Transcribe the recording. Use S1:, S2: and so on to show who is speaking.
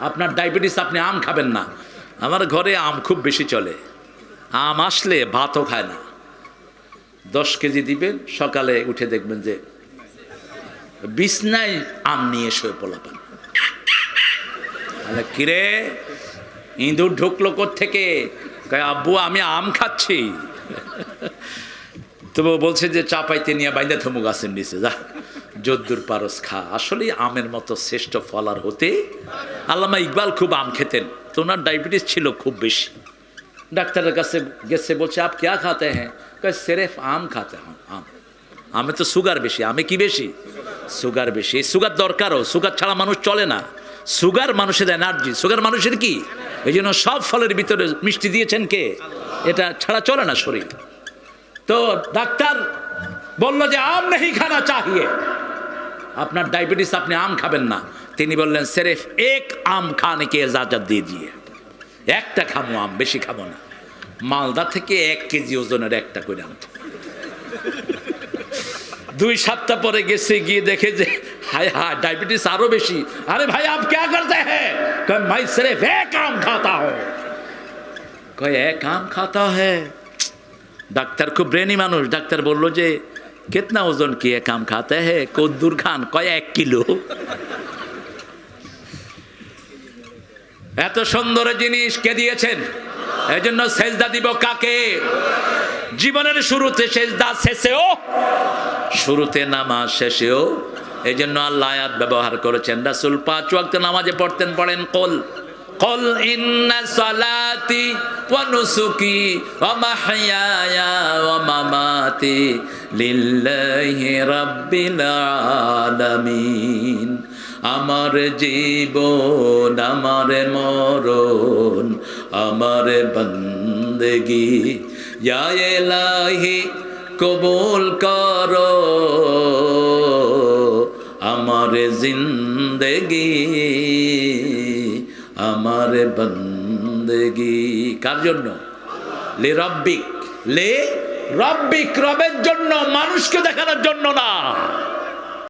S1: আপনার ডায়াবেটিস আপনি আম খাবেন না। আমার ঘরে আম খুব বেশি চলে। আম আসলে ভাতও খায় না। দশ কেজি দিবেন, সকালে উঠে দেখবেন যে বিছনায় আম নিয়ে শুয়ে পোলাপান কিরে, ইঁদুর ঢুকলো থেকে আব্বু, আমি আম খাচ্ছি। তবু বলছে যে, চা পাইতে নিয়ে বাইন্দা থমু গাছের নিচে, যা। যদ্দুর পারস খা। আসলেই আমের মতো শ্রেষ্ঠ ফল আর হতে আল্লামা ইকবাল খুব আম খেতেন। তো ওনার ডায়াবেটিস ছিল খুব বেশি। ডাক্তারের কাছে গেছে, বলছে, আপ ক্যা খাতে হ্যাঁ? সেরেফ আম খাতে হ্যাঁ আম। আমে তো সুগার বেশি, আমে কি বেশি? সুগার বেশি, সুগার দরকারও সুগার ছাড়া মানুষ চলে না। সুগার মানুষের এনার্জি, সুগার মানুষের কি? এই জন্য সব ফলের ভিতরে মিষ্টি দিয়েছেন কে? এটা ছাড়া চলে না শরীর। তো ডাক্তার বলল যে, আম নেই, খানা চাহিয়ে। আপনার ডায়াবেটিস আপনি আম খাবেন না। তিনি বললেন, সেরেফ এক আম খানে কে এজাজত দিয়ে দিয়ে। একটা খামো আম, বেশি খাব না। মালদা থেকে এক কেজি ওজনের একটা করে আনত দুই সপ্তাহ পরে গেছে, গিয়ে দেখে যে, হায় হা ডায়াবেটিস আরও বেশি। আরে ভাই আপ কে করতে হ্যাঁ ভাই সেরেফ এক আম খাতা হো। কয়, এক আম খাতা হ্যাঁ ডাক্তার খুব ব্রেনি মানুষ। ডাক্তার বলল যে কিতনা ওজন কি এক আম খাতে है কদ্দুর খান কয় এক কিলো এত সুন্দর জিনিস কে দিয়েছেন এই জন্য সেজদা দিব কাকে জীবনের শুরুতে সেজদা শেষেও শুরুতে নামাজ শেষেও এই জন্য আল্লাহ আয়াত ব্যবহার করেছেন রাসুল পাঁচ ওয়াক্ত নামাজে পড়তেন, পড়েন কল। ওয়া নুসুকি ওয়া মাহইয়ায়া ওয়া মামাতি লিল্লাহি রাব্বিল আলামিন। আমার জীবন, আমার মরণ, আমার বন্দেগি। এলাহি কবুল করো। আমার জিন্দেগি। আমার বন্দেগি। কার জন্য? লে রব্বিক। লে রব্বিক রবের জন্য মানুষকে দেখানোর জন্য না।